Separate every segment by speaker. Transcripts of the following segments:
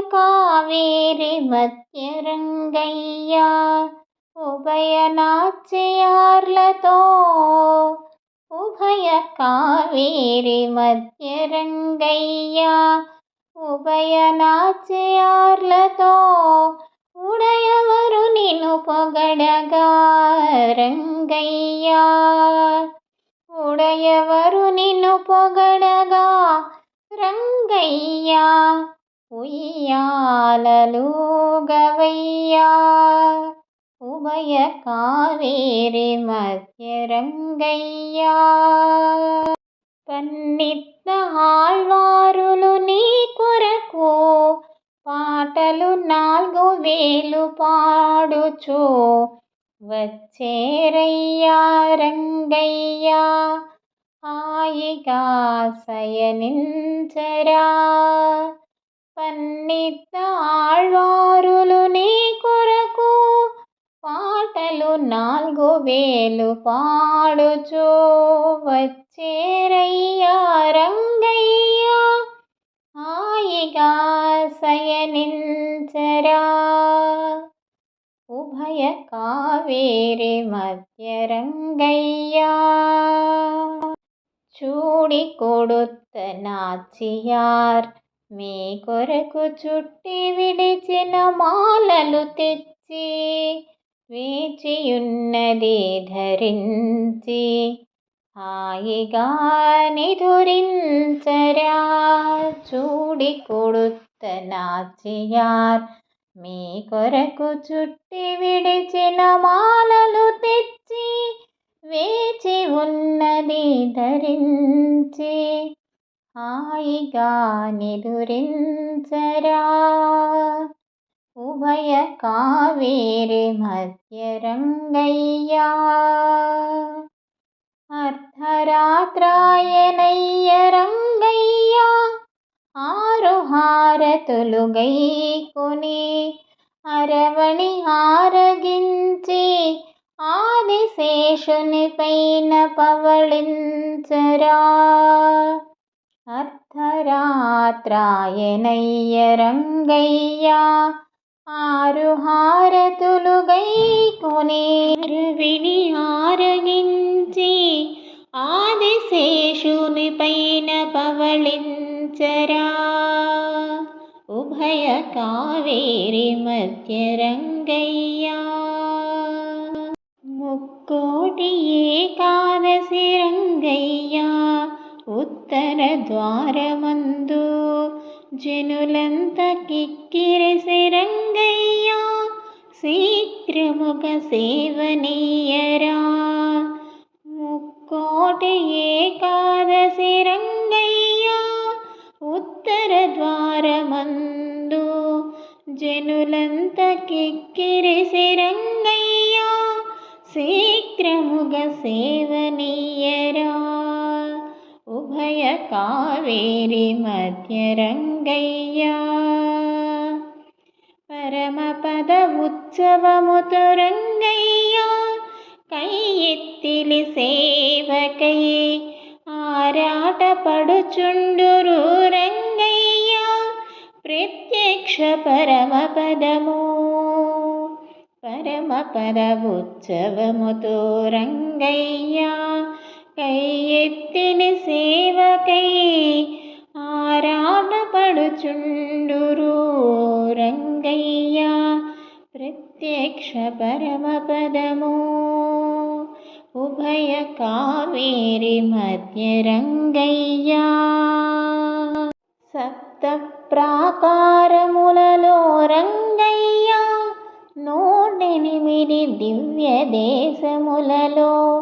Speaker 1: కావేరి మధ్యరంగయ్యా ఉభయనాచ్యార్లతో ఉభయ కావేరి మధ్యరంగయ్యా ఉభయనాచ్యార్లతో ఉడయవరు నిను పొగడగా రంగయ్యా. ఉడయవరు నిను పొగడగా రంగయ్యా. ఉయ్యాలలు గవయ్యా. ఉభయ కావేరి మధ్య రంగయ్యా. పన్నిత్త ఆళ్వారులు నీ కొరకు పాటలు నాలుగు వేలు పాడుచు వచ్చేరయ్యా రంగయ్యా. హాయిగా సయనించరా పన్నిత ఆళ్వారులు నీ కొరకు పాటలు నాలుగు వేలు పాడుచో వచ్చేరయ్యా రంగయ్యా. హాయిగా శయనించరా. ఉభయ కావేరి మధ్య రంగయ్యా. చూడి కొడుత్త నాచియార్ మీ కొరకు చుట్టి విడిచిన మాలలు తెచ్చి వేచియున్నది ధరించి హాయిగా నిధురించరా చూడి కొడుత్త నాచియార్ మీ కొరకు చుట్టి విడిచిన మాలలు తెచ్చి వేచి ఉన్నది ధరించి హాయిగా నిదురించరా ఉభయ కావేరి మధ్య రంగయ్యా అర్ధరాత్రాయనయ్య రంగయ్యా ఆరు హారతులు గైకొని అరవణి ఆరగించి ఆదిశేషుని పైన పవళించరా అర్ధరాత్రాయనయ్య రంగయ్యా ఆరు హారతులు గైకొని అరవిని ఆరగించి ఆదిశేషుని పైన పవళించరా. ఉభయ కావేరి మధ్య రంగయ్యా ముక్కోటి ఏకాదశి రంగయ్యా ఉత్తర ద్వారమందు జనులంత కిక్కిరసి రంగయ్యా శీఘ్రముగ సేవనీయరా. ముక్కోటి ఏకాదశి రంగయ్యా ఉత్తర ద్వారమందు జనులంత కిక్కిరిసి రంగయ్యా శీఘ్రముగ సేవనీయరా. ఉభయ కావేరి మధ్యరంగయ్యా. పరమపద ఉత్సవముతో రంగయ్యా. కై ఎత్తిలి సేవకై ఆరాట పడుచుండురు రంగయ్యా. ప్రత్యక్ష పరమపదము పరమపద ఉత్సవముతో రంగయ్యా. కై సేవకై ఆరాటపడుచుండురు రంగయ్య ప్రత్యక్ష పరమపదము ఉభయ కావేరి మధ్య రంగయ్య. సప్త ప్రాకారములలో రంగయ్య నూటెనిమిది దివ్య దేశములలో.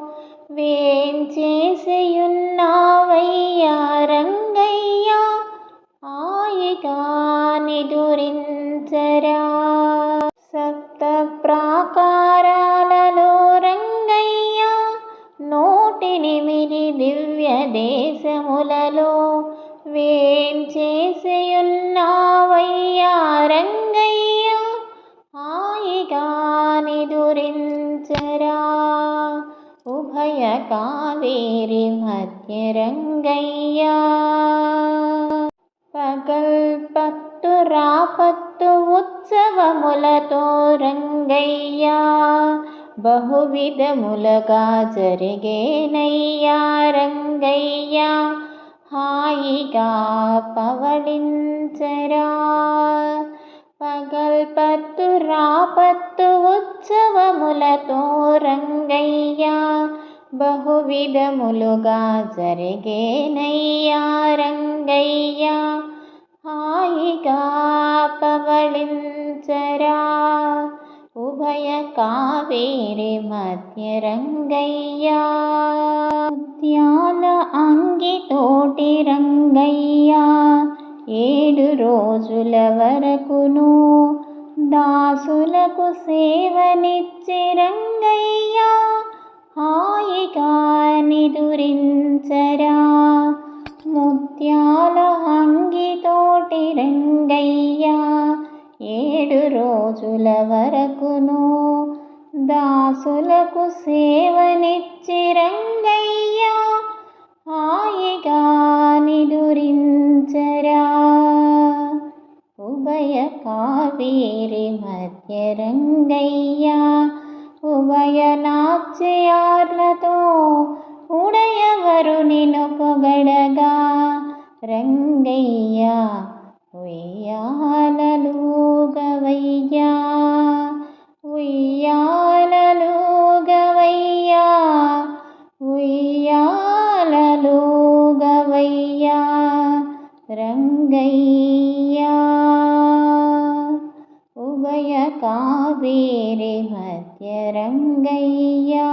Speaker 1: వేంచేసియున్నావయ్యా రంగయ్యా? ఆయగా నిదురించరా? పగల్ పట్ట రాపత్తు ఉత్సవములతో రంగయ్యా బహువిధములగా జరిగేనయ్యా రంగయ్యా హాయిగా పవళించరా. పగల్పత్తు రాపత్తు ఉత్సవములతో రంగయ్యా బహువిధములుగా జరిగేనయ్యా రంగయ్యా. హాయిగా పవళించరా. ఉభయ కావేరి మధ్య రంగయ్యా. ముత్యాల అంగితోటి రంగయ్యా. ఏడు రోజుల వరకును దాసులకు సేవనిచ్చి రంగయ్యా. హాయిగా నిదురించరా ముత్యాల అంగితోటి రంగయ్యా ఏడు రోజుల వరకును. దాసులకు సేవనిచ్చి రంగయ్యా హాయిగా నిదురించరా ఉభయ కావేరి మధ్య రంగయ్యా వయనాక్షయార్లతో ఉడయవరు నిను పొగడగా రంగయ్యా ఉయ్యాలలుగవయ్యా ఉయ్యాలలుగవయ్యా ఉయ్యాలలుగవయ్యా రంగయ్యా. ఉభయ కావేరి đang gây ra